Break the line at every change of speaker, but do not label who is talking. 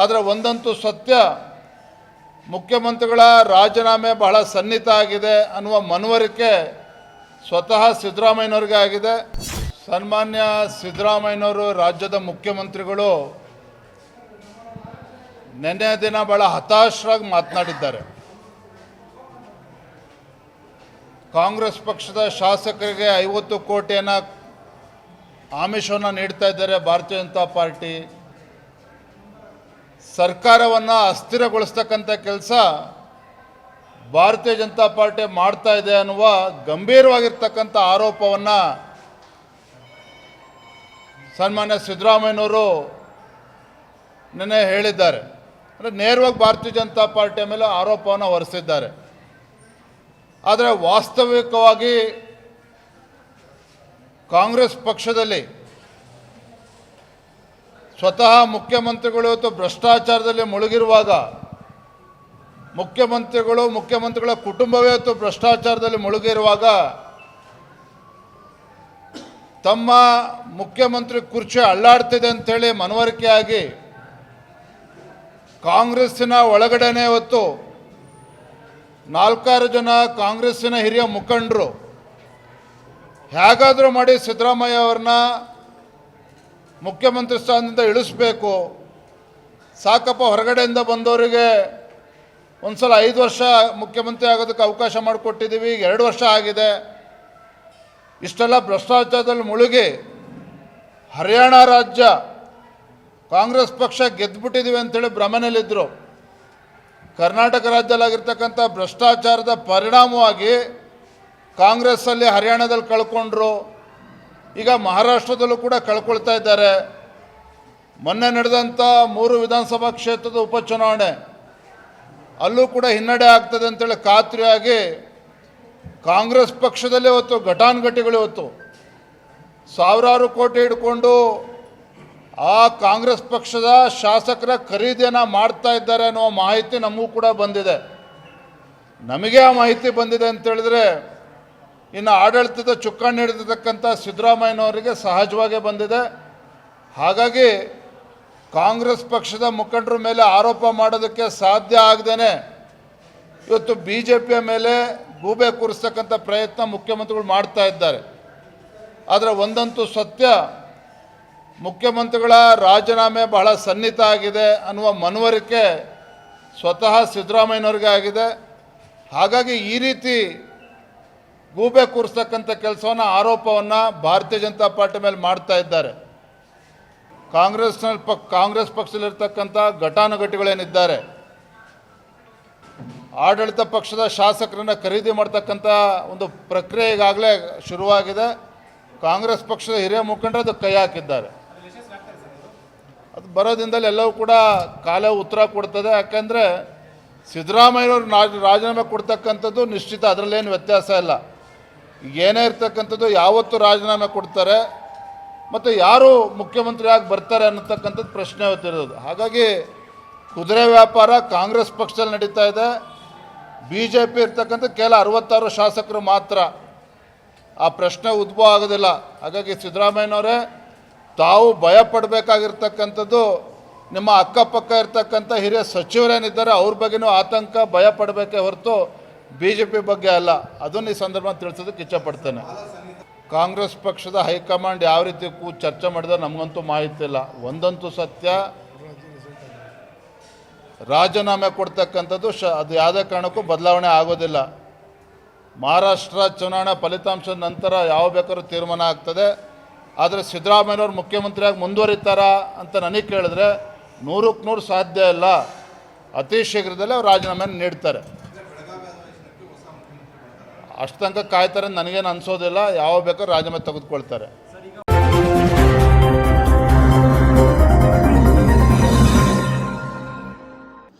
ಆದರೆ ಒಂದಂತೂ ಸತ್ಯ. ಮುಖ್ಯಮಂತ್ರಿಗಳ ರಾಜೀನಾಮೆ ಬಹಳ ಸನ್ನಿಹಿತ ಆಗಿದೆ ಅನ್ನುವ ಮನವರಿಕೆ ಸ್ವತಃ ಸಿದ್ದರಾಮಯ್ಯನವ್ರಿಗೆ ಆಗಿದೆ. ಸನ್ಮಾನ್ಯ ಸಿದ್ದರಾಮಯ್ಯನವರು ರಾಜ್ಯದ ಮುಖ್ಯಮಂತ್ರಿಗಳು ನಿನ್ನೆ ದಿನ ಬಹಳ ಹತಾಶರಾಗಿ ಮಾತನಾಡಿದ್ದಾರೆ. ಕಾಂಗ್ರೆಸ್ ಪಕ್ಷದ ಶಾಸಕರಿಗೆ ಐವತ್ತು ಕೋಟಿಯನ್ನು ಆಮಿಷವನ್ನು ನೀಡ್ತಾ ಇದ್ದಾರೆ ಭಾರತೀಯ ಜನತಾ ಪಾರ್ಟಿ. ಸರ್ಕಾರವನ್ನು ಅಸ್ಥಿರಗೊಳಿಸ್ತಕ್ಕಂಥ ಕೆಲಸ ಭಾರತೀಯ ಜನತಾ ಪಾರ್ಟಿ ಮಾಡ್ತಾ ಇದೆ ಅನ್ನುವ ಗಂಭೀರವಾಗಿರ್ತಕ್ಕಂಥ ಆರೋಪವನ್ನು ಸನ್ಮಾನ್ಯ ಸಿದ್ದರಾಮಯ್ಯನವರು ನಿನ್ನೆ ಹೇಳಿದ್ದಾರೆ. ಅಂದರೆ ನೇರವಾಗಿ ಭಾರತೀಯ ಜನತಾ ಪಾರ್ಟಿಯ ಮೇಲೆ ಆರೋಪವನ್ನು ಹೊರಿಸಿದ್ದಾರೆ. ಆದರೆ ವಾಸ್ತವಿಕವಾಗಿ ಕಾಂಗ್ರೆಸ್ ಪಕ್ಷದಲ್ಲಿ ಸ್ವತಃ ಮುಖ್ಯಮಂತ್ರಿಗಳು ಇವತ್ತು ಭ್ರಷ್ಟಾಚಾರದಲ್ಲಿ ಮುಳುಗಿರುವಾಗ ಮುಖ್ಯಮಂತ್ರಿಗಳು, ಮುಖ್ಯಮಂತ್ರಿಗಳ ಕುಟುಂಬವೇ ಇವತ್ತು ಭ್ರಷ್ಟಾಚಾರದಲ್ಲಿ ಮುಳುಗಿರುವಾಗ ತಮ್ಮ ಮುಖ್ಯಮಂತ್ರಿ ಕುರ್ಚಿ ಅಳ್ಳಾಡ್ತಿದೆ ಅಂತೇಳಿ ಮನವರಿಕೆಯಾಗಿ ಕಾಂಗ್ರೆಸ್ಸಿನ ಒಳಗಡೆನೆ ಇವತ್ತು ನಾಲ್ಕಾರು ಜನ ಕಾಂಗ್ರೆಸ್ಸಿನ ಹಿರಿಯ ಮುಖಂಡರು ಹೇಗಾದರೂ ಮಾಡಿ ಸಿದ್ದರಾಮಯ್ಯ ಅವ್ರನ್ನ ಮುಖ್ಯಮಂತ್ರಿ ಸ್ಥಾನದಿಂದ ಇಳಿಸ್ಬೇಕು. ಸಾಕಪ್ಪ ಹೊರಗಡೆಯಿಂದ ಬಂದವರಿಗೆ ಒಂದು ಸಲ ಐದು ವರ್ಷ ಮುಖ್ಯಮಂತ್ರಿ ಆಗೋದಕ್ಕೆ ಅವಕಾಶ ಮಾಡಿಕೊಟ್ಟಿದ್ದೀವಿ, ಈಗ ಎರಡು ವರ್ಷ ಆಗಿದೆ. ಇಷ್ಟೆಲ್ಲ ಭ್ರಷ್ಟಾಚಾರದಲ್ಲಿ ಮುಳುಗಿ ಹರಿಯಾಣ ರಾಜ್ಯ ಕಾಂಗ್ರೆಸ್ ಪಕ್ಷ ಗೆದ್ದುಬಿಟ್ಟಿದ್ದೀವಿ ಅಂತೇಳಿ ಭ್ರಮೆನಲ್ಲಿದ್ದರು ಕರ್ನಾಟಕ ರಾಜ್ಯದಲ್ಲಾಗಿರ್ತಕ್ಕಂಥ ಭ್ರಷ್ಟಾಚಾರದ ಪರಿಣಾಮವಾಗಿ ಕಾಂಗ್ರೆಸ್ಸಲ್ಲಿ ಹರಿಯಾಣದಲ್ಲಿ ಕಳ್ಕೊಂಡ್ರು. ಈಗ ಮಹಾರಾಷ್ಟ್ರದಲ್ಲೂ ಕೂಡ ಕಳ್ಕೊಳ್ತಾ ಇದ್ದಾರೆ. ಮೊನ್ನೆ ನಡೆದಂಥ ಮೂರು ವಿಧಾನಸಭಾ ಕ್ಷೇತ್ರದ ಉಪಚುನಾವಣೆ. ಅಲ್ಲೂ ಕೂಡ ಹಿನ್ನಡೆ ಆಗ್ತದೆ ಅಂತೇಳಿ ಖಾತ್ರಿಯಾಗಿ ಕಾಂಗ್ರೆಸ್ ಪಕ್ಷದಲ್ಲೇ ಹೊತ್ತು, ಘಟಾನುಘಟಿಗಳು ಹೊತ್ತು ಸಾವಿರಾರು ಕೋಟಿ ಹಿಡ್ಕೊಂಡು ಆ ಕಾಂಗ್ರೆಸ್ ಪಕ್ಷದ ಶಾಸಕರ ಖರೀದಿಯನ್ನು ಮಾಡ್ತಾ ಇದ್ದಾರೆ ಅನ್ನೋ ಮಾಹಿತಿ ನಮಗೂ ಕೂಡ ಬಂದಿದೆ. ನಮಗೆ ಆ ಮಾಹಿತಿ ಬಂದಿದೆ ಅಂತ ಹೇಳಿದ್ರೆ ಇನ್ನು ಆಡಳಿತದ ಚುಕ್ಕಾಣಿ ಹಿಡಿದಿರ್ತಕ್ಕಂಥ ಸಿದ್ದರಾಮಯ್ಯನವರಿಗೆ ಸಹಜವಾಗೇ ಬಂದಿದೆ. ಹಾಗಾಗಿ ಕಾಂಗ್ರೆಸ್ ಪಕ್ಷದ ಮುಖಂಡರ ಮೇಲೆ ಆರೋಪ ಮಾಡೋದಕ್ಕೆ ಸಾಧ್ಯ ಆಗದೇನೆ. ಇವತ್ತು ಬಿ ಜೆ ಪಿಯ ಮೇಲೆ ಗೂಬೆ ಕೂರಿಸ್ತಕ್ಕಂಥ ಪ್ರಯತ್ನ ಮುಖ್ಯಮಂತ್ರಿಗಳು ಮಾಡ್ತಾ ಇದ್ದಾರೆ. ಆದರೆ ಒಂದಂತೂ ಸತ್ಯ, ಮುಖ್ಯಮಂತ್ರಿಗಳ ರಾಜೀನಾಮೆ ಬಹಳ ಸನ್ನಿಹಿತ ಆಗಿದೆ ಅನ್ನುವ ಮನವರಿಕೆ ಸ್ವತಃ ಸಿದ್ದರಾಮಯ್ಯನವ್ರಿಗೆ ಆಗಿದೆ. ಹಾಗಾಗಿ ಈ ರೀತಿ ಗೂಬೆ ಕೂರಿಸ್ತಕ್ಕಂಥ ಕೆಲಸವನ್ನು ಆರೋಪವನ್ನು ಭಾರತೀಯ ಜನತಾ ಪಾರ್ಟಿ ಮೇಲೆ ಮಾಡ್ತಾ ಇದ್ದಾರೆ. ಕಾಂಗ್ರೆಸ್ನಲ್ಲಿ ಪಕ್, ಕಾಂಗ್ರೆಸ್ ಪಕ್ಷದಲ್ಲಿರ್ತಕ್ಕಂಥ ಘಟಾನುಘಟಿಗಳೇನಿದ್ದಾರೆ, ಆಡಳಿತ ಪಕ್ಷದ ಶಾಸಕರನ್ನು ಖರೀದಿ ಮಾಡ್ತಕ್ಕಂಥ ಒಂದು ಪ್ರಕ್ರಿಯೆ ಈಗಾಗಲೇ ಶುರುವಾಗಿದೆ. ಕಾಂಗ್ರೆಸ್ ಪಕ್ಷದ ಹಿರಿಯ ಮುಖಂಡರು ಅದು ಕೈ ಹಾಕಿದ್ದಾರೆ. ಅದು ಬರೋದಿಂದಲೇ ಎಲ್ಲವೂ ಕೂಡ ಕಾಲ ಉತ್ತರ ಕೊಡ್ತದೆ. ಯಾಕೆಂದರೆ ಸಿದ್ದರಾಮಯ್ಯವ್ರು ರಾಜ ರಾಜೀನಾಮೆ ಕೊಡ್ತಕ್ಕಂಥದ್ದು ನಿಶ್ಚಿತ, ಅದರಲ್ಲೇನು ವ್ಯತ್ಯಾಸ ಇಲ್ಲ. ಏನೇ ಇರ್ತಕ್ಕಂಥದ್ದು ಯಾವತ್ತು ರಾಜೀನಾಮೆ ಕೊಡ್ತಾರೆ, ಮತ್ತು ಯಾರು ಮುಖ್ಯಮಂತ್ರಿಯಾಗಿ ಬರ್ತಾರೆ ಅನ್ನತಕ್ಕಂಥದ್ದು ಪ್ರಶ್ನೆ ಹೊತ್ತಿರೋದು ಹಾಗಾಗಿ ಕುದುರೆ ವ್ಯಾಪಾರ ಕಾಂಗ್ರೆಸ್ ಪಕ್ಷದಲ್ಲಿ ನಡೀತಾ ಇದೆ. ಬಿ ಜೆ ಪಿ ಇರ್ತಕ್ಕಂಥ ಕೇವಲ ಅರವತ್ತಾರು ಶಾಸಕರು ಮಾತ್ರ ಆ ಪ್ರಶ್ನೆ ಉದ್ಭವ ಆಗೋದಿಲ್ಲ. ಹಾಗಾಗಿ ಸಿದ್ದರಾಮಯ್ಯನವರೇ, ತಾವು ಭಯ ಪಡಬೇಕಾಗಿರ್ತಕ್ಕಂಥದ್ದು ನಿಮ್ಮ ಅಕ್ಕಪಕ್ಕ ಇರ್ತಕ್ಕಂಥ ಹಿರಿಯ ಸಚಿವರೇನಿದ್ದಾರೆ, ಅವ್ರ ಬಗ್ಗೆನೂ ಆತಂಕ ಭಯ ಪಡಬೇಕೇ ಹೊರತು ಬಿ ಜೆ ಪಿ ಬಗ್ಗೆ ಅಲ್ಲ, ಅದನ್ನು ಈ ಸಂದರ್ಭ ತಿಳಿಸೋದಕ್ಕೆ ಇಚ್ಛಪಡ್ತೇನೆ. ಕಾಂಗ್ರೆಸ್ ಪಕ್ಷದ ಹೈಕಮಾಂಡ್ ಯಾವ ರೀತಿ ಕೂ ಚರ್ಚೆ ಮಾಡಿದ್ರೆ ನಮಗಂತೂ ಮಾಹಿತಿ ಇಲ್ಲ. ಒಂದಂತೂ ಸತ್ಯ. ರಾಜೀನಾಮೆ ಕೊಡ್ತಕ್ಕಂಥದ್ದು ಶ ಅದು ಯಾವುದೇ ಕಾರಣಕ್ಕೂ ಬದಲಾವಣೆ ಆಗೋದಿಲ್ಲ. ಮಹಾರಾಷ್ಟ್ರ ಚುನಾವಣಾ ಫಲಿತಾಂಶದ ನಂತರ ಯಾವ ಬೇಕಾದ್ರೂ ತೀರ್ಮಾನ ಆಗ್ತದೆ. ಆದರೆ ಸಿದ್ದರಾಮಯ್ಯವ್ರು ಮುಖ್ಯಮಂತ್ರಿಯಾಗಿ ಮುಂದುವರಿತಾರಾ ಅಂತ ನನಗೆ ಕೇಳಿದ್ರೆ ನೂರಕ್ಕೆ ನೂರು ಸಾಧ್ಯ ಇಲ್ಲ. ಅತಿ ಶೀಘ್ರದಲ್ಲೇ ಅವ್ರು ರಾಜೀನಾಮೆಯನ್ನು ನೀಡ್ತಾರೆ. ಅಷ್ಟು ತನಕ ಕಾಯ್ತಾರೆ ನನಗೇನು ಅನಿಸೋದಿಲ್ಲ ಯಾವ ಬೇಕಾದ್ರೂ ರಾಜೀನಾಮೆ ತೆಗೆದುಕೊಳ್ತಾರೆ.